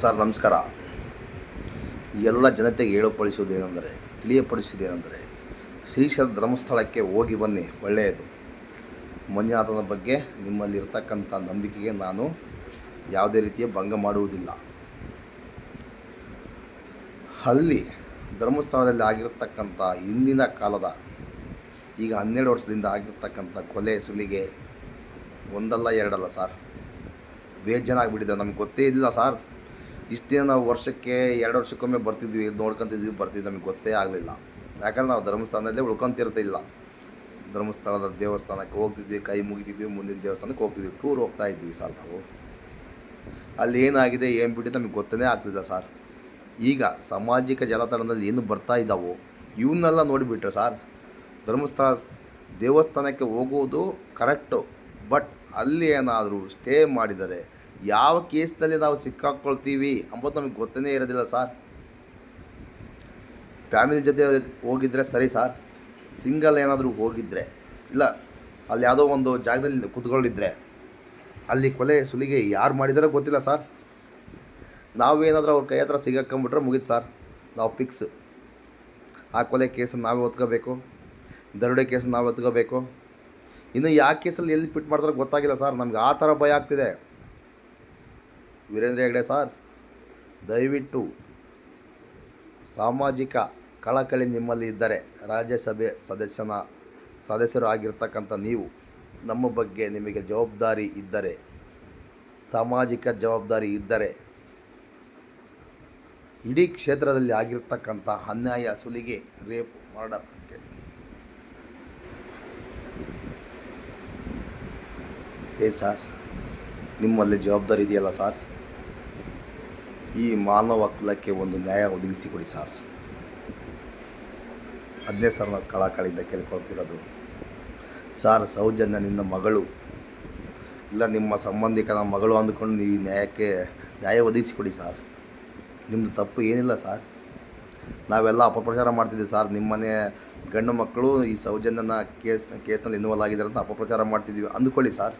Sir, ನಮಸ್ಕಾರ. ಎಲ್ಲ ಜನತೆಗೆ ಹೇಳಪಡಿಸುವುದೇನೆಂದರೆ, ತಿಳಿಯಪಡಿಸುವುದೇನೆಂದರೆ, ಶ್ರೀಶೈಲ ಧರ್ಮಸ್ಥಳಕ್ಕೆ ಹೋಗಿ ಬನ್ನಿ, ಒಳ್ಳೆಯದು. ಮಂಜುನಾಥನ ಬಗ್ಗೆ ನಿಮ್ಮಲ್ಲಿ ಇರತಕ್ಕಂಥ ನಂಬಿಕೆಗೆ ನಾನು ಯಾವುದೇ ರೀತಿಯ ಭಂಗ ಮಾಡುವುದಿಲ್ಲ. ಅಲ್ಲಿ ಧರ್ಮಸ್ಥಳದಲ್ಲಿ ಆಗಿರತಕ್ಕಂಥ ಹಿಂದಿನ ಕಾಲದ, ಈಗ ಹನ್ನೆರಡು ವರ್ಷದಿಂದ ಆಗಿರ್ತಕ್ಕಂಥ ಕೊಲೆ, ಸುಲಿಗೆ, ಒಂದಲ್ಲ ಎರಡಲ್ಲ, ಸರ್. ಬೇಜಾನ ಆಗಿಬಿಟ್ಟಿದೆ ನಮ್ಗೆ ಗೊತ್ತೇ ಇಲ್ಲ ಸರ್. ಇಷ್ಟು ನಾವು ವರ್ಷಕ್ಕೆ ಎರಡು ವರ್ಷಕ್ಕೊಮ್ಮೆ ಬರ್ತಿದ್ವಿ, ನೋಡ್ಕೊತಿದ್ವಿ, ಬರ್ತಿದ್ವಿ, ನಮಗೆ ಗೊತ್ತೇ ಆಗಲಿಲ್ಲ. ಯಾಕಂದ್ರೆ ನಾವು ಧರ್ಮಸ್ಥಾನದಲ್ಲೇ ಉಳ್ಕೊತಿರ್ತಿಲ್ಲ ಧರ್ಮಸ್ಥಳದ ದೇವಸ್ಥಾನಕ್ಕೆ ಹೋಗ್ತಿದ್ವಿ, ಕೈ ಮುಗಿತಿದ್ವಿ, ಮುಂದಿನ ದೇವಸ್ಥಾನಕ್ಕೆ ಹೋಗ್ತಿದ್ವಿ, ಟೂರ್ ಹೋಗ್ತಾ ಇದ್ವಿ ಸರ್ ನಾವು. ಅಲ್ಲಿ ಏನಾಗಿದೆ, ಏನು ಬಿಟ್ಟಿದೆ ನಮಗೆ ಗೊತ್ತೇ ಆಗ್ತಿಲ್ಲ ಸರ್. ಈಗ ಸಾಮಾಜಿಕ ಜಾಲತಾಣದಲ್ಲಿ ಏನು ಬರ್ತಾ ಇದ್ದಾವೋ ಇವನ್ನೆಲ್ಲ ನೋಡಿಬಿಟ್ರೆ ಸರ್, ಧರ್ಮಸ್ಥಳ ದೇವಸ್ಥಾನಕ್ಕೆ ಹೋಗುವುದು ಕರೆಕ್ಟು. ಬಟ್ ಅಲ್ಲಿ ಏನಾದರೂ ಸ್ಟೇ ಮಾಡಿದರೆ ಯಾವ ಕೇಸ್ನಲ್ಲಿ ನಾವು ಸಿಕ್ಕಾಕ್ಕೊಳ್ತೀವಿ ಅಂಬೋದು ನಮಗೆ ಗೊತ್ತೇ ಇರೋದಿಲ್ಲ ಸರ್. ಫ್ಯಾಮಿಲಿ ಜೊತೆ ಹೋಗಿದ್ರೆ ಸರಿ ಸರ್. ಸಿಂಗಲ್ ಏನಾದರೂ ಹೋಗಿದ್ದರೆ ಇಲ್ಲ, ಅಲ್ಲಿ ಯಾವುದೋ ಒಂದು ಜಾಗದಲ್ಲಿ ಕುತ್ಕೊಂಡಿದ್ರೆ, ಅಲ್ಲಿ ಕೊಲೆ ಸುಲಿಗೆ ಯಾರು ಮಾಡಿದಾರೋ ಗೊತ್ತಿಲ್ಲ ಸರ್. ನಾವೇನಾದರೂ ಅವ್ರ ಕೈ ಹತ್ರ ಸಿಗಾಕೊಂಬಿಟ್ರೆ ಮುಗೀತು ಸರ್. ನಾವು ಫಿಕ್ಸ್. ಆ ಕೊಲೆ ಕೇಸನ್ನು ನಾವೇ ಒತ್ಕೋಬೇಕು ದರೋಡೆ ಕೇಸನ್ನು ನಾವೇ ಒತ್ಕೋಬೇಕು ಇನ್ನು ಯಾವ ಕೇಸಲ್ಲಿ ಎಲ್ಲಿ ಫಿಟ್ ಮಾಡ್ತಾರೋ ಗೊತ್ತಾಗಿಲ್ಲ ಸರ್. ನಮ್ಗೆ ಆ ಥರ ಭಯ ಆಗ್ತಿದೆ. ವೀರೇಂದ್ರ ಹೆಗ್ಡೆ ಸರ್, ದಯವಿಟ್ಟು ಸಾಮಾಜಿಕ ಕಳಕಳಿ ನಿಮ್ಮಲ್ಲಿ ಇದ್ದರೆ ರಾಜ್ಯಸಭೆ ಸದಸ್ಯನ, ಸದಸ್ಯರು ಆಗಿರ್ತಕ್ಕಂಥ ನೀವು ನಮ್ಮ ಬಗ್ಗೆ ನಿಮಗೆ ಜವಾಬ್ದಾರಿ ಇದ್ದರೆ, ಸಾಮಾಜಿಕ ಜವಾಬ್ದಾರಿ ಇದ್ದರೆ, ಇಡೀ ಕ್ಷೇತ್ರದಲ್ಲಿ ಆಗಿರ್ತಕ್ಕಂಥ ಅನ್ಯಾಯ ಸುಲಿಗೆ ರೇಪ್ ಮರ್ಡರ್ ಏ ಸರ್, ನಿಮ್ಮಲ್ಲಿ ಜವಾಬ್ದಾರಿ ಇದೆಯಲ್ಲ ಸರ್? ಈ ಮಾನವ ಕುಲಕ್ಕೆ ಒಂದು ನ್ಯಾಯ ಒದಗಿಸಿಕೊಡಿ ಸರ್. ಸರ್ ನಾವು ಕಳಕಳಿಯಿಂದ ಕೇಳ್ಕೊಳ್ತಿರೋದು. ಸರ್, ಸೌಜನ್ಯ ನಿನ್ನ ಮಗಳು. ಇಲ್ಲ, ನಿಮ್ಮ ಸಂಬಂಧಿಕನ ಮಗಳು ಅಂದ್ಕೊಂಡು ನೀವು ನ್ಯಾಯಕ್ಕೆ ನ್ಯಾಯ ಒದಗಿಸಿಕೊಡಿ ಸರ್. ನಿಮ್ಮದು ತಪ್ಪು ಏನಿಲ್ಲ ಸರ್. ನಾವೆಲ್ಲ ಅಪಪ್ರಚಾರ ಮಾಡ್ತಿದ್ದೀವಿ ಸರ್. ನಿಮ್ಮನೆ ಗಂಡು ಮಕ್ಕಳು ಈ ಸೌಜನ್ಯನ ಕೇಸ್, ಕೇಸ್ನಲ್ಲಿ ಇನ್ವಾಲ್ವ್ ಆಗಿದ್ದಾರೆ ಅಂತ ಅಪಪ್ರಚಾರ ಮಾಡ್ತಿದ್ದೀವಿ. ಅಂದ್ಕೊಳ್ಳಿ ಸರ್.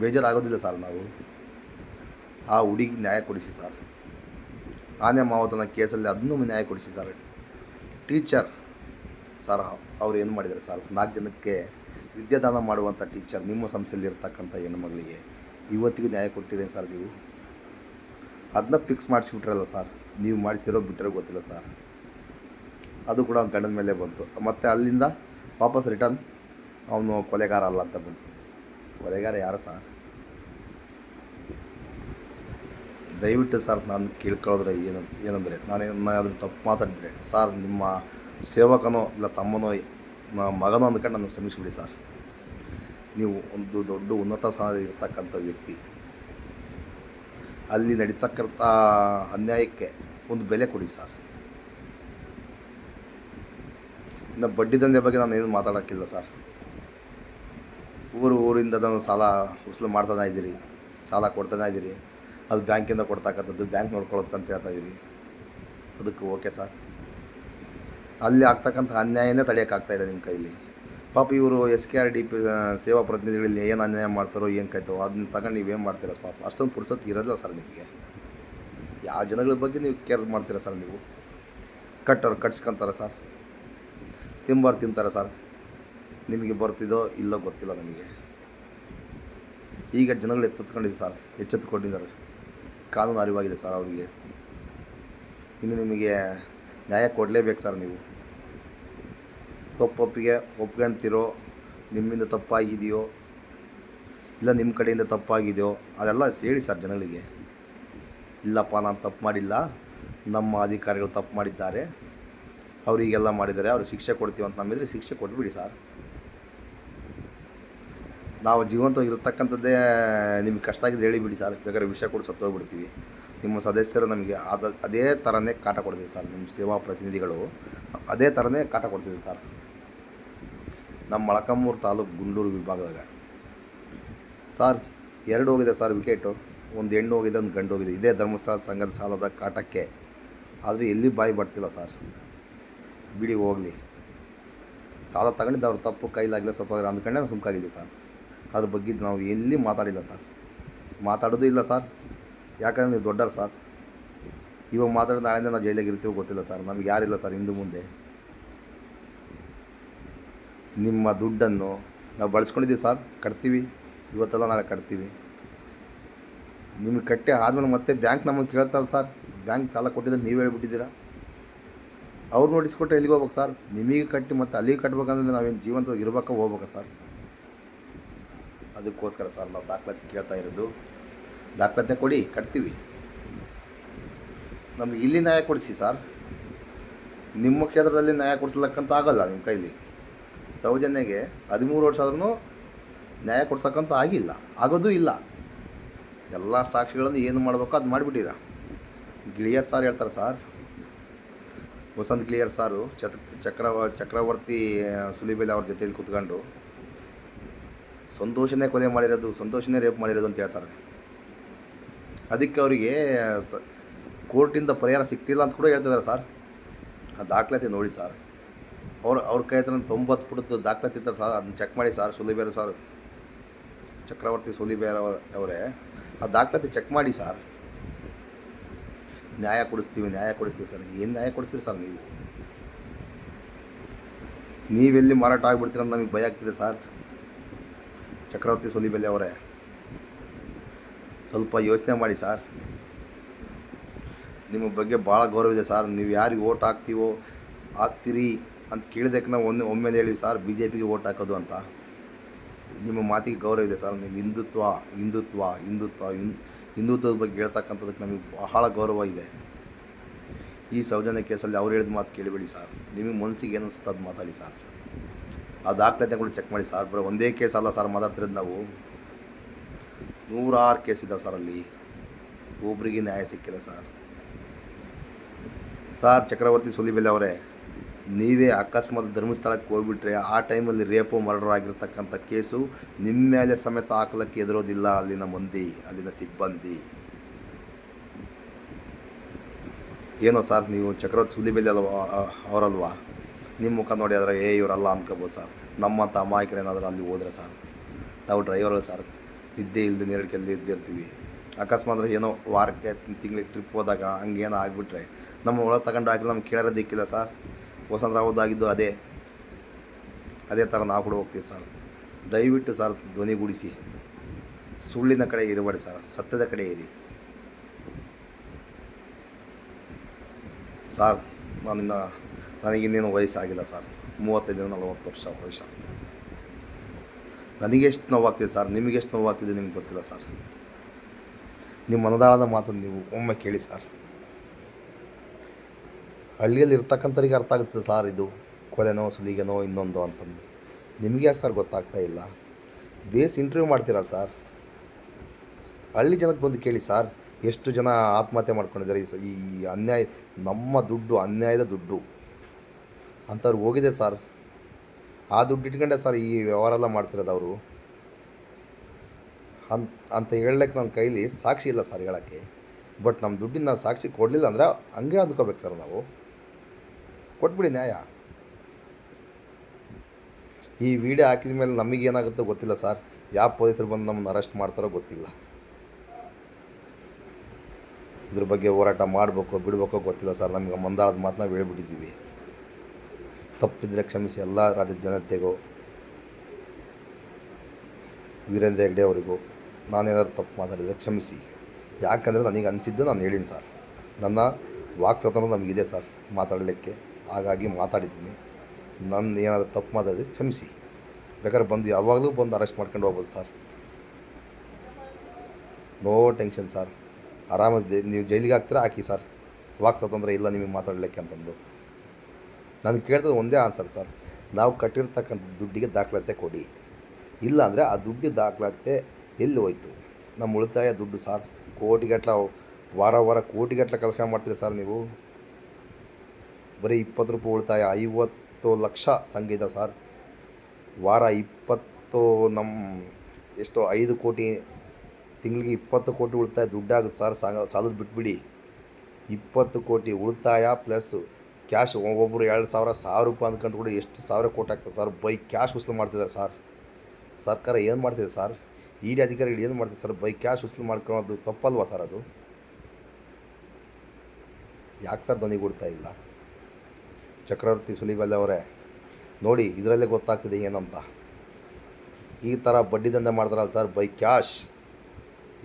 ಬೇಜಾರಾಗೋದಿಲ್ಲ ಸರ್ ನಾವು. ಆ ಹುಡುಗಿ ನ್ಯಾಯ ಕೊಡಿಸಿ ಸರ್ ಆನೆ ಮಾವತನ ಕೇಸಲ್ಲಿ ಅದನ್ನು ನ್ಯಾಯ ಕೊಡಿಸಿ ಸರ್ ಟೀಚರ್ ಸರ್, ಅವ್ರು ಏನು ಮಾಡಿದ್ದಾರೆ ಸರ್? ನಾಲ್ಕು ಜನಕ್ಕೆ ವಿದ್ಯಾದಾನ ಮಾಡುವಂಥ ಟೀಚರ್ ನಿಮ್ಮ ಸಂಸ್ಥೆಯಲ್ಲಿ ಇರ್ತಕ್ಕಂಥ ಹೆಣ್ಣುಮಗಳಿಗೆ ಇವತ್ತಿಗೂ ನ್ಯಾಯ ಕೊಟ್ಟಿರೇನು ಸರ್ ನೀವು? ಅದನ್ನ ಫಿಕ್ಸ್ ಮಾಡಿಸಿಬಿಟ್ರಲ್ಲ ಸರ್? ನೀವು ಮಾಡಿಸಿರೋ ಬಿಟ್ಟರೆ ಗೊತ್ತಿಲ್ಲ ಸರ್. ಅದು ಕೂಡ ಅವ್ನ ಗಂಡನ ಮೇಲೆ ಬಂತು. ಮತ್ತು ಅಲ್ಲಿಂದ ವಾಪಸ್ ರಿಟರ್ನ್ ಅವನು ಕೊಲೆಗಾರ ಅಲ್ಲ ಅಂತ ಬಂತು. ಕೊಲೆಗಾರ ಯಾರು ಸರ್? ದಯವಿಟ್ಟು ಸರ್ ನಾನು ಕೇಳ್ಕೊಳ್ಳೋದ್ರೆ ಏನು, ಏನಂದರೆ ನಾನು ಏನಾದರೂ ತಪ್ಪು ಮಾತಾಡಿದ್ರೆ. ಸರ್, ನಿಮ್ಮ ಸೇವಕನೋ ಇಲ್ಲ ತಮ್ಮನೋ ಮಗನೋ ಅಂದ್ಕೊಂಡು ನಾನು ಕ್ಷಮಿಸಿಬಿಡಿ ಸರ್. ನೀವು ಒಂದು ದೊಡ್ಡ ಉನ್ನತ ಸ್ಥಾನದಲ್ಲಿ ಇರತಕ್ಕಂಥ ವ್ಯಕ್ತಿ. ಅಲ್ಲಿ ನಡೀತಕ್ಕಂಥ ಅನ್ಯಾಯಕ್ಕೆ ಒಂದು ಬೆಲೆ ಕೊಡಿ ಸರ್. ಇನ್ನು ಬಡ್ಡಿ ದಂಧೆ ಬಗ್ಗೆ ನಾನು ಏನು ಮಾತಾಡೋಕ್ಕಿಲ್ಲ ಸರ್. ಊರು ಊರಿಂದ ನಾನು ಸಾಲ ವಸೂಲು ಮಾಡ್ತಾನೆ ಇದ್ದೀರಿ, ಸಾಲ ಕೊಡ್ತಾನೆ ಇದ್ದೀರಿ. ಅದು ಬ್ಯಾಂಕಿಂದ ಕೊಡ್ತಕ್ಕಂಥದ್ದು, ಬ್ಯಾಂಕ್ ನೋಡ್ಕೊಳ್ಳುತ್ತೆ ಅಂತ ಹೇಳ್ತಾ ಇದ್ದೀರಿ ಅದಕ್ಕೆ ಓಕೆ ಸರ್. ಅಲ್ಲಿ ಆಗ್ತಕ್ಕಂಥ ಅನ್ಯಾಯನೇ ತಡೆಯೋಕ್ಕಾಗ್ತಾ ಇಲ್ಲ ನಿಮ್ಮ ಕೈಲಿ. ಪಾಪ ಇವರು S K R D P ಸೇವಾ ಪ್ರತಿನಿಧಿಗಳಲ್ಲಿ ಏನು ಅನ್ಯಾಯ ಮಾಡ್ತಾರೋ, ಏನು ಕಾಯ್ತೋ ಅದನ್ನ ತಗೊಂಡು ನೀವೇನು ಮಾಡ್ತೀರಾ ಪಾಪ? ಅಷ್ಟೊಂದು ಪುರ್ಸೊತ್ತು ಇರೋದಿಲ್ಲ ಸರ್ ನಿಮಗೆ. ಯಾವ ಜನಗಳ ಬಗ್ಗೆ ನೀವು ಕೇರ್ ಮಾಡ್ತೀರಾ ಸರ್ ನೀವು? ಕಟ್ಟೋರು ಕಟ್ಸ್ಕೊಂತಾರೆ ಸರ್. ತಿಂಬಾರು ತಿಂತಾರೆ ಸರ್. ನಿಮಗೆ ಬರ್ತಿದೋ ಇಲ್ಲೋ ಗೊತ್ತಿಲ್ಲ ನಮಗೆ. ಈಗ ಜನಗಳು ಎತ್ತೆತ್ಕೊಂಡಿದೆ ಸರ್ ಎಚ್ಚೆತ್ತುಕೊಂಡಿದ್ದಾರೆ ಕಾನೂನು ಅರಿವಾಗಿದೆ ಸರ್ ಅವರಿಗೆ. ಇನ್ನು ನಿಮಗೆ ನ್ಯಾಯ ಕೊಡಲೇಬೇಕು ಸರ್ ನೀವು. ತಪ್ಪೊಪ್ಪಿಗೆ ಒಪ್ಕೊಂತಿರೋ ನಿಮ್ಮಿಂದ ತಪ್ಪಾಗಿದೆಯೋ, ಇಲ್ಲ ನಿಮ್ಮ ಕಡೆಯಿಂದ ತಪ್ಪಾಗಿದೆಯೋ, ಅದೆಲ್ಲ ಹೇಳಿ ಸರ್ ಜನಗಳಿಗೆ. ಇಲ್ಲಪ್ಪ, ನಾನು ತಪ್ಪು ಮಾಡಿಲ್ಲ. ನಮ್ಮ ಅಧಿಕಾರಿಗಳು ತಪ್ಪು ಮಾಡಿದ್ದಾರೆ. ಅವರಿಗೆಲ್ಲ ಮಾಡಿದ್ದಾರೆ. ಅವ್ರಿಗೆ ಶಿಕ್ಷೆ ಕೊಡ್ತೀವಿ ಅಂತ ನಂಬಿದರೆ ಶಿಕ್ಷೆ ಕೊಟ್ಬಿಡಿ ಸರ್. ನಾವು ಜೀವಂತವಾಗಿರ್ತಕ್ಕಂಥದ್ದೇ, ನಿಮ್ಗೆ ಕಷ್ಟ ಆಗಿದೆ ಹೇಳಿಬಿಡಿ ಸರ್. ಬೇಕಾದ್ರೆ ವಿಷಯ ಕೊಟ್ಟು ಸತ್ತೋಗ್ಬಿಡ್ತೀವಿ ನಿಮ್ಮ ಸದಸ್ಯರು ನಮಗೆ ಅದ ಅದೇ ಥರನೇ ಕಾಟ ಕೊಡ್ತೀವಿ ಸರ್. ನಿಮ್ಮ ಸೇವಾ ಪ್ರತಿನಿಧಿಗಳು ಅದೇ ಥರನೇ ಕಾಟ ಕೊಡ್ತೀವಿ ಸರ್. ನಮ್ಮ ಮಳಕಮ್ಮೂರು ತಾಲೂಕು ಗುಂಡೂರು ವಿಭಾಗದಾಗ. ಸರ್, ಎರಡು ಹೋಗಿದೆ ಸರ್ ವಿಕೆಟು ಒಂದು ಹೆಣ್ಣು ಹೋಗಿದೆ, ಒಂದು ಗಂಡು ಹೋಗಿದೆ. ಇದೇ ಧರ್ಮಸ್ಥಳ ಸಂಘದ ಸಾಲದ ಕಾಟಕ್ಕೆ. ಆದರೆ ಎಲ್ಲಿ ಬಾಯಿ ಬರ್ತಿಲ್ಲ ಸರ್. ಬಿಡಿ ಹೋಗಲಿ. ಸಾಲ ತಗೊಂಡಿದ್ದು ಅವ್ರ ತಪ್ಪು ಕೈಲಾಗಲಿಲ್ಲ ಸ್ವಲ್ಪ ಅಂದ್ಕೊಂಡೆ ಸುಮ್ಕಾಗಿದ್ದೀವಿ ಸರ್. ಅದ್ರ ಬಗ್ಗೆ ನಾವು ಎಲ್ಲಿ ಮಾತಾಡಿಲ್ಲ ಸರ್. ಮಾತಾಡೋದು ಇಲ್ಲ ಸರ್. ಯಾಕಂದ್ರೆ ನೀವು ದೊಡ್ಡರು ಸರ್. ಇವಾಗ ಮಾತಾಡಿದ ನಾಳೆಯಿಂದ ನಾವು ಜೈಲಿಗೆ ಇರ್ತೀವೋ ಗೊತ್ತಿಲ್ಲ ಸರ್. ನಮ್ಗೆ ಯಾರಿಲ್ಲ ಸರ್ ಹಿಂದೆ ಮುಂದೆ. ನಿಮ್ಮ ದುಡ್ಡನ್ನು ನಾವು ಬಳಸ್ಕೊಂಡಿದ್ದೀವಿ ಸರ್. ಕಟ್ತೀವಿ. ಇವತ್ತೆಲ್ಲ ನಾಳೆ ಕಟ್ತೀವಿ. ನಿಮಗೆ ಕಟ್ಟಿ ಆದಮೇಲೆ ಮತ್ತೆ ಬ್ಯಾಂಕ್ ನಮಗೆ ಕೇಳ್ತಲ್ಲ ಸರ್. ಬ್ಯಾಂಕ್ ಸಾಲ ಕೊಟ್ಟಿದ್ರೆ ನೀವು ಹೇಳ್ಬಿಟ್ಟಿದ್ದೀರಾ? ಅವ್ರು ನೋಟಿಸ್ಕೊಟ್ರೆ ಎಲ್ಲಿಗೆ ಹೋಗ್ಬೇಕು ಸರ್? ನಿಮಗೆ ಕಟ್ಟಿ ಮತ್ತೆ ಅಲ್ಲಿಗೆ ಕಟ್ಬೇಕಂದ್ರೆ ನಾವೇನು ಜೀವಂತವಾಗಿ ಇರ್ಬೇಕಾ ಹೋಗ್ಬೇಕಾ ಸರ್? ಅದಕ್ಕೋಸ್ಕರ ಸರ್ ನಾವು ದಾಖಲಾತಿ ಕೇಳ್ತಾ ಇರೋದು. ದಾಖಲಾತಿ ಕೊಡಿ, ಕಟ್ತೀವಿ. ನಮಗೆ ಇಲ್ಲಿ ನ್ಯಾಯ ಕೊಡಿಸಿ ಸರ್. ನಿಮ್ಮ ಕ್ಷೇತ್ರದಲ್ಲಿ ನ್ಯಾಯ ಕೊಡಿಸ್ಲಕ್ಕಂತ ಆಗಲ್ಲ ನಿಮ್ಮ ಕೈಲಿ. ಸೌಜನ್ಯಗೆ ಹದಿಮೂರು ವರ್ಷ ಆದ್ರೂ ನ್ಯಾಯ ಕೊಡ್ಸಕ್ಕಂತ ಆಗಿಲ್ಲ. ಆಗೋದೂ ಇಲ್ಲ. ಎಲ್ಲ ಸಾಕ್ಷಿಗಳನ್ನು ಏನು ಮಾಡಬೇಕೋ ಅದು ಮಾಡಿಬಿಟ್ಟಿರ. ಗಿಳಿಯರ್ ಸಾರ್ ಹೇಳ್ತಾರೆ ಸರ್. ವಸಂತ್ ಗಿಳಿಯರ್ ಸಾರು, ಚತ್, ಚಕ್ರವ, ಚಕ್ರವರ್ತಿ, ಸುಲಿಬೇಲಿ ಅವ್ರ ಜೊತೆಯಲ್ಲಿ ಕೂತ್ಕೊಂಡು ಸಂತೋಷನೇ ಕೊಲೆ ಮಾಡಿರೋದು, ಸಂತೋಷನೇ ರೇಪ್ ಮಾಡಿರೋದು ಅಂತ ಹೇಳ್ತಾರೆ. ಅದಕ್ಕೆ ಅವರಿಗೆ ಸ, ಕೋರ್ಟಿಂದ ಪರಿಹಾರ ಸಿಗ್ತಿಲ್ಲ ಅಂತ ಕೂಡ ಹೇಳ್ತಿದ್ದಾರೆ ಸರ್. ಆ ದಾಖಲಾತಿ ನೋಡಿ ಸರ್. ಅವ್ರು, ಅವ್ರ ಕೈ ಹತ್ರ ತೊಂಬತ್ತು ಪುಟದ ದಾಖಲಾತಿ ಇರ್ತಾರೆ ಸರ್, ಅದನ್ನ ಚೆಕ್ ಮಾಡಿ ಸರ್, ಸುಲಿಬೇರು ಸರ್. ಚಕ್ರವರ್ತಿ ಸುಲಿಬೇರ ಅವರೇ, ಆ ದಾಖಲಾತಿ ಚೆಕ್ ಮಾಡಿ ಸರ್. ನ್ಯಾಯ ಕೊಡಿಸ್ತೀವಿ ನ್ಯಾಯ ಕೊಡಿಸ್ತೀವಿ ಸರ್. ಏನು ನ್ಯಾಯ ಕೊಡಿಸ್ತೀರಿ ಸರ್ ನೀವು? ನೀವೆಲ್ಲಿ ಮಾರಾಟ ಆಗಿಬಿಡ್ತೀರ ನಮಗೆ ಭಯ ಆಗ್ತಿದೆ ಸರ್. ಚಕ್ರವರ್ತಿ ಸೊಲಿಬೆಲೆ ಅವರೇ? ಸ್ವಲ್ಪ ಯೋಚನೆ ಮಾಡಿ ಸರ್. ನಿಮ್ಮ ಬಗ್ಗೆ ಭಾಳ ಗೌರವ ಇದೆ ಸರ್. ನೀವು ಯಾರಿಗೆ ಓಟ್ ಹಾಕ್ತೀವೋ ಹಾಕ್ತೀರಿ ಅಂತ ಕೇಳಿದಕ್ಕೆ ನಾವು ಒಂದು ಒಮ್ಮೆಲೆ ಹೇಳಿ ಸರ್ ಬಿ ಜೆ ಪಿಗೆ ಓಟ್ ಹಾಕೋದು ಅಂತ. ನಿಮ್ಮ ಮಾತಿಗೆ ಗೌರವ ಇದೆ ಸರ್. ನೀವು ಹಿಂದುತ್ವ ಹಿಂದುತ್ವ ಹಿಂದುತ್ವ, ಹಿಂದ್, ಹಿಂದುತ್ವದ ಬಗ್ಗೆ ಹೇಳ್ತಕ್ಕಂಥದ್ದಕ್ಕೆ ನಮಗೆ ಬಹಳ ಗೌರವ ಇದೆ. ಈ ಸೌಜನ್ಯ ಕೇಸಲ್ಲಿ ಅವ್ರು ಹೇಳಿದ ಮಾತು ಕೇಳಿಬಿಡಿ ಸರ್. ನಿಮಗೆ ಮನಸ್ಸಿಗೆ ಏನು ಅನಿಸುತ್ತೆ ಅದು ಮಾತಾಡಿ ಸರ್. ಆ ದಾಖಲಾತಿಗಳು ಚೆಕ್ ಮಾಡಿ ಸರ್ ಬರೋ ಒಂದೇ ಕೇಸ್ ಅಲ್ಲ ಸರ್ ಮಾತಾಡ್ತಿರೋದು ನಾವು. ನೂರಾರು ಕೇಸ್ ಇದ್ದಾವೆ ಸರ್ ಅಲ್ಲಿ. ಒಬ್ರಿಗೆ ನ್ಯಾಯ ಸಿಕ್ಕಿಲ್ಲ ಸರ್. ಸರ್ ಚಕ್ರವರ್ತಿ ಸುಲಿಬೆಲೆ ಅವರೇ, ನೀವೇ ಅಕಸ್ಮಾತ್ ಧರ್ಮಸ್ಥಳಕ್ಕೆ ಹೋಗ್ಬಿಟ್ರೆ ಆ ಟೈಮಲ್ಲಿ ರೇಪು ಮರ್ಡರ್ ಆಗಿರ್ತಕ್ಕಂಥ ಕೇಸು ನಿಮ್ಮ ಮೇಲೆ ಸಮೇತ ಹಾಕಲಕ್ಕೆ ಎದುರೋದಿಲ್ಲ ಅಲ್ಲಿನ ಮಂದಿ, ಅಲ್ಲಿನ ಸಿಬ್ಬಂದಿ. ಏನೋ ಸರ್ ನೀವು ಚಕ್ರವರ್ತಿ ಸುಲಿಬೆಲೆ ಅಲ್ವಾ ಅವರಲ್ವಾ? ನಿಮ್ಮ ಮುಖ ನೋಡಿ ಆದರೆ ಏ, ಇವರಲ್ಲ ಅನ್ಕೋಬೋದು ಸರ್. ನಮ್ಮಂಥ ಅಮಾಯಕರು ಏನಾದರೂ ಅಲ್ಲಿ ಹೋದ್ರೆ ಸರ್, ನಾವು ಡ್ರೈವರ್ ಸರ್, ನಿದ್ದೆ ಇಲ್ಲದೆ ನೆರಳಿಕೆಲ್ಲಿ ಇದ್ದಿರ್ತೀವಿ ಅಕಸ್ಮಾತ್ ಏನೋ ವಾರಕ್ಕೆ ತಿಂಗಳಿಗೆ ಟ್ರಿಪ್ ಹೋದಾಗ ಹಂಗೇನೋ ಆಗಿಬಿಟ್ರೆ, ನಮ್ಮ ಒಳಗೆ ತಗೊಂಡು ಹಾಕಿದ್ರೆ ನಮ್ಗೆ ಕೇಳೋದಿಕ್ಕಿಲ್ಲ ಸರ್. ವಸಂತ ರಾವದಾಗಿದ್ದು ಅದೇ ಅದೇ ಥರ ನಾವು ಕೂಡ ಹೋಗ್ತೀವಿ ಸರ್. ದಯವಿಟ್ಟು ಸರ್ ಧ್ವನಿಗೂಡಿಸಿ ಸುಳ್ಳಿನ ಕಡೆ ಇರಬೇಡಿ ಸರ್, ಸತ್ಯದ ಕಡೆ ಇರಿ. ಸರ್, ನಾನಿನ್ನ ನನಗಿನ್ನೇನು ವಯಸ್ಸಾಗಿಲ್ಲ ಸರ್. ಮೂವತ್ತೈದು ನಲವತ್ತು ವರ್ಷ ವಯಸ್ಸು. ನನಗೆಷ್ಟು ನೋವಾಗ್ತಿದೆ ಸರ್? ನಿಮಗೆಷ್ಟು ನೋವಾಗ್ತಿದೆ ನಿಮ್ಗೆ ಗೊತ್ತಿಲ್ಲ ಸರ್. ನಿಮ್ಮ ಮನದಾಳದ ಮಾತನ್ನು ನೀವು ಒಮ್ಮೆ ಕೇಳಿ ಸರ್. ಹಳ್ಳಿಯಲ್ಲಿ ಇರ್ತಕ್ಕಂಥವ್ರಿಗೆ ಅರ್ಥ ಆಗುತ್ತೆ ಸರ್ ಇದು. ಕೊಲೆನೋ ಸುಲಿಗೆನೋ ಇನ್ನೊಂದು ಅಂತಂದು. ನಿಮಗೆ ಯಾಕೆ ಸರ್ ಗೊತ್ತಾಗ್ತಾ ಇಲ್ಲ? ಬೇಸ್ ಇಂಟರ್ವ್ಯೂ ಮಾಡ್ತೀರಾ ಸರ್? ಹಳ್ಳಿ ಜನಕ್ಕೆ ಬಂದು ಕೇಳಿ ಸರ್, ಎಷ್ಟು ಜನ ಆತ್ಮಹತ್ಯೆ ಮಾಡ್ಕೊಂಡಿದ್ದಾರೆ ಈ ಅನ್ಯಾಯ ನಮ್ಮ ದುಡ್ಡು ಅನ್ಯಾಯದ ದುಡ್ಡು. ಅಂಥವ್ರಿಗೆ ಹೋಗಿದೆ ಸರ್. ಆ ದುಡ್ಡು ಇಟ್ಕೊಂಡೆ ಸರ್ ಈ ವ್ಯವಹಾರ ಎಲ್ಲ ಮಾಡ್ತಿರೋದು ಅವರು. ಅಂತ ಅಂತ ಹೇಳಲಿಕ್ಕೆ ನನ್ನ ಕೈಲಿ ಸಾಕ್ಷಿ ಇಲ್ಲ ಸರ್ ಹೇಳೋಕ್ಕೆ. ಬಟ್ ನಮ್ಮ ದುಡ್ಡಿನ ನಾವು ಸಾಕ್ಷಿ ಕೊಡಲಿಲ್ಲ ಅಂದರೆ ಹಂಗೆ ಅಂದ್ಕೋಬೇಕು ಸರ್ ನಾವು. ಕೊಟ್ಬಿಡಿ ನ್ಯಾಯ. ಈ ವಿಡಿಯೋ ಹಾಕಿದ ಮೇಲೆ ನಮಗೇನಾಗುತ್ತೋ ಗೊತ್ತಿಲ್ಲ ಸರ್. ಯಾವ ಪೊಲೀಸರು ಬಂದು ನಮ್ಮನ್ನು ಅರೆಸ್ಟ್ ಮಾಡ್ತಾರೋ ಗೊತ್ತಿಲ್ಲ. ಇದ್ರ ಬಗ್ಗೆ ಹೋರಾಟ ಮಾಡಬೇಕು ಬಿಡಬೇಕೋ ಗೊತ್ತಿಲ್ಲ ಸರ್. ನಮಗೆ ಮಂದಾಳದ ಮಾತನ್ನ ಹೇಳ್ಬಿಟ್ಟಿದ್ದೀವಿ. ತಪ್ಪಿದ್ರೆ ಕ್ಷಮಿಸಿ ಎಲ್ಲ ರಾಜ್ಯದ ಜನತೆಗೂ, ವೀರೇಂದ್ರ ಹೆಗ್ಡೆ ಅವರಿಗೂ ನಾನೇನಾದ್ರು ತಪ್ಪು ಮಾತಾಡಿದರೆ ಕ್ಷಮಿಸಿ. ಯಾಕಂದರೆ ನನಗೆ ಅನಿಸಿದ್ದು ನಾನು ಹೇಳೀನಿ ಸರ್. ನನ್ನ ವಾಕ್ ಸ್ವತಂತ್ರ ನಮಗಿದೆ ಸರ್ ಮಾತಾಡಲಿಕ್ಕೆ. ಹಾಗಾಗಿ ಮಾತಾಡಿದ್ದೀನಿ. ನನ್ನ ಏನಾದರೂ ತಪ್ಪು ಮಾತಾಡಿದ್ರೆ ಕ್ಷಮಿಸಿ. ಬೇಕಾದ್ರೆ ಬಂದು ಯಾವಾಗಲೂ ಬಂದು ಅರೆಸ್ಟ್ ಮಾಡ್ಕೊಂಡು ಹೋಗ್ಬೋದು ಸರ್. No tension sir. ಆರಾಮಾಗಿ ನೀವು ಜೈಲಿಗೆ ಹಾಕ್ತೀರಾ ಹಾಕಿ ಸರ್. ವಾಕ್ ಸ್ವಾತಂತ್ರ್ಯ ಇಲ್ಲ ನಿಮಗೆ ಮಾತಾಡಲಿಕ್ಕೆ ಅಂತಂದು. ನಾನು ಕೇಳ್ತದೆ ಒಂದೇ ಆನ್ಸರ್ ಸರ್ ನಾವು ಕಟ್ಟಿರ್ತಕ್ಕಂಥ ದುಡ್ಡಿಗೆ ದಾಖಲಾತಿ ಕೊಡಿ. ಇಲ್ಲ ಅಂದರೆ ಆ ದುಡ್ಡು ದಾಖಲಾತಿ ಎಲ್ಲಿ ಹೋಯ್ತು? ನಮ್ಮ ಉಳಿತಾಯ ದುಡ್ಡು ಸರ್ ಕೋಟಿಗಟ್ಟಲೆ ವಾರ ವಾರ ಕೋಟಿಗಟ್ಟಲೆ ಕೆಲಸ ಮಾಡ್ತೀರಿ ಸರ್ ನೀವು. ಬರೀ ಇಪ್ಪತ್ತು ರೂಪಾಯಿ ಉಳಿತಾಯ, ಐವತ್ತು ಲಕ್ಷ ಸಂಘ ಇದ್ದಾವೆ ಸರ್ ವಾರ ಇಪ್ಪತ್ತು ನಮ್ಮ ಎಷ್ಟೋ ಐದು ಕೋಟಿ, ತಿಂಗಳಿಗೆ ಇಪ್ಪತ್ತು ಕೋಟಿ ಉಳಿತಾಯ ದುಡ್ಡಾಗುತ್ತೆ ಸರ್ ಸಾಲ ಸಾಲದ ಬಿಟ್ಬಿಡಿ. ಇಪ್ಪತ್ತು ಕೋಟಿ ಉಳಿತಾಯ ಪ್ಲಸ್ ಕ್ಯಾಶ್ ಒಬ್ಬೊಬ್ಬರು ಎರಡು ಸಾವಿರ ಸಾವಿರ ರೂಪಾಯಿ ಅಂದ್ಕೊಂಡು ಕೂಡ ಎಷ್ಟು ಸಾವಿರ ಕೋಟಿ ಆಗ್ತದೆ ಸರ್? ಬೈ ಕ್ಯಾಶ್ ಉಸ್ಲು ಮಾಡ್ತಿದ್ದಾರೆ ಸರ್. ಸರ್ಕಾರ ಏನು ಮಾಡ್ತಿದೆ ಸರ್? ಇಡಿ ಅಧಿಕಾರಿಗಳು ಏನು ಮಾಡ್ತಿದೆ ಸರ್? ಬೈ ಕ್ಯಾಶ್ ಉಸ್ಲು ಮಾಡ್ಕೊಳ್ಳೋದು ತಪ್ಪಲ್ವಾ ಸರ್ ಅದು? ಯಾಕೆ ಸರ್ ಧ್ವನಿ ಕೊಡ್ತಾ ಇಲ್ಲ? ಚಕ್ರವರ್ತಿ ಸುಲಿಬೆಲ್ಲ ಅವರೇ, ನೋಡಿ ಇದರಲ್ಲೇ ಗೊತ್ತಾಗ್ತಿದೆ ಏನಂತ. ಈ ಥರ ಬಡ್ಡಿ ದಂಧೆ ಮಾಡ್ತಾರಲ್ಲ ಸರ್, ಬೈ ಕ್ಯಾಶ್.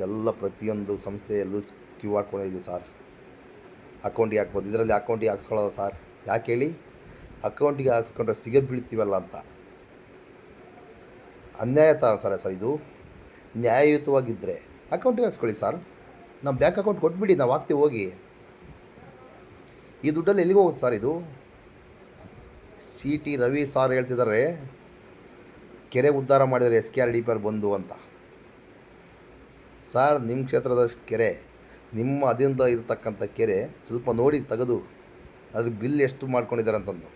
ಎಲ್ಲ ಪ್ರತಿಯೊಂದು ಸಂಸ್ಥೆಯಲ್ಲೂ ಕ್ಯೂ ಆರ್ ಕೋಡ್ ಇದೆ ಸರ್. ಅಕೌಂಟಿಗೆ ಹಾಕ್ಬೋದು. ಇದರಲ್ಲಿ ಅಕೌಂಟಿಗೆ ಹಾಕ್ಸ್ಕೊಳ್ಳೋದು ಸರ್? ಯಾಕೆ ಹೇಳಿ? ಅಕೌಂಟಿಗೆ ಹಾಕ್ಸ್ಕೊಂಡ್ರೆ ಸಿಗ ಬೀಳ್ತೀವಲ್ಲ ಅಂತ. ಅನ್ಯಾಯ ತ ಸರ್ ಸರ್ ಇದು. ನ್ಯಾಯಯುತವಾಗಿದ್ದರೆ ಅಕೌಂಟಿಗೆ ಹಾಕ್ಸ್ಕೊಳ್ಳಿ ಸರ್. ನಮ್ಮ ಬ್ಯಾಂಕ್ ಅಕೌಂಟ್ ಕೊಟ್ಬಿಡಿ, ನಾವು ಹಾಕ್ತೀವಿ, ಹೋಗಿ. ಈ ದುಡ್ಡಲ್ಲಿ ಎಲ್ಲಿಗೆ ಹೋಗುತ್ತೆ ಸರ್ ಇದು? ಸಿ ಟಿ ರವಿ ಸಾರ್ ಹೇಳ್ತಿದ್ದಾರೆ, ಕೆರೆ ಉದ್ಧಾರ ಮಾಡಿದರೆ S K R D P R ಬಂದು ಅಂತ. ಸರ್ ನಿಮ್ಮ ಕ್ಷೇತ್ರದ ಕೆರೆ ನಿಮ್ಮ ಅದರಿಂದ ಇರತಕ್ಕಂಥ ಕೆರೆ ಸ್ವಲ್ಪ ನೋಡಿ ತೆಗೆದು ಅದ್ರ ಬಿಲ್ ಎಷ್ಟು ಮಾಡ್ಕೊಂಡಿದ್ದಾರೆ ಅಂತಂದು.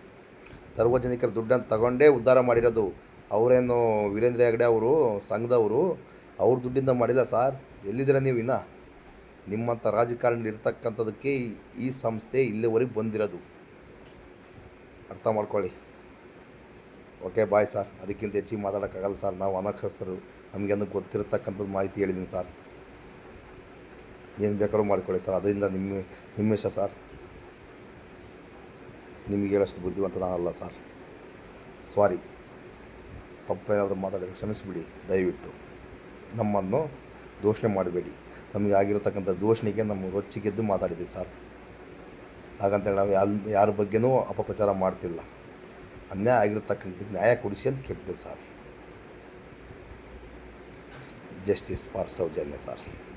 ಸಾರ್ವಜನಿಕರ ದುಡ್ಡನ್ನು ತಗೊಂಡೇ ಉದ್ಧಾರ ಮಾಡಿರೋದು ಅವರೇನು ವೀರೇಂದ್ರ ಹೆಗಡೆ ಅವರು, ಸಂಘದವರು, ಅವ್ರ ದುಡ್ಡಿಂದ ಮಾಡಿಲ್ಲ ಸರ್. ಎಲ್ಲಿದ್ದೀರ ನೀವು ಇನ್ನ? ನಿಮ್ಮಂಥ ರಾಜಕಾರಣಿ ಇರ್ತಕ್ಕಂಥದಕ್ಕೆ ಈ- ಸಂಸ್ಥೆ ಇಲ್ಲಿವರೆಗೆ ಬಂದಿರೋದು. ಅರ್ಥ ಮಾಡ್ಕೊಳ್ಳಿ. Okay, bye sir. ಅದಕ್ಕಿಂತ ಹೆಚ್ಚಿಗೆ ಮಾತಾಡೋಕ್ಕಾಗಲ್ಲ ಸರ್. ನಾವು ಅನಕ್ಷಸ್ತರು ನಮಗೇನು ಗೊತ್ತಿರತಕ್ಕಂಥದ್ದು ಮಾಹಿತಿ ಹೇಳಿದ್ದೀನಿ ಸರ್. ಏನು ಬೇಕಾದ್ರೂ ಮಾಡಿಕೊಳ್ಳಿ ಸರ್. ಅದರಿಂದ ನಿಮ್ಮ ನಿಮ್ಮ ಸರ್. ನಿಮಗೆ ಹೇಳೋಷ್ಟು ಬುದ್ಧಿವಂತ ನಾನಲ್ಲ ಸರ್. ಸಾರಿ ತಪ್ಪೇನಾದರೂ ಮಾತಾಡಿದ್ರೆ ಕ್ಷಮಿಸಿಬಿಡಿ. ದಯವಿಟ್ಟು. ನಮ್ಮನ್ನು ದೋಷಣೆ ಮಾಡಬೇಡಿ. ನಮಗೆ ಆಗಿರತಕ್ಕಂಥ ದೋಷಣೆಗೆ ನಮ್ಮ ರೊಚ್ಚಿಗೆದ್ದು ಮಾತಾಡಿದ್ದೀವಿ ಸರ್. ಹಾಗಂತೇಳಿ ನಾವು ಯಾರ ಯಾರ ಬಗ್ಗೆನೂ ಅಪಪ್ರಚಾರ ಮಾಡ್ತಿಲ್ಲ. ಅನ್ಯಾಯ ಆಗಿರತಕ್ಕಂಥ ನ್ಯಾಯ ಕೊಡಿಸಿ ಅಂತ ಕೇಳ್ತೀವಿ sir. Justice for Soujanya sir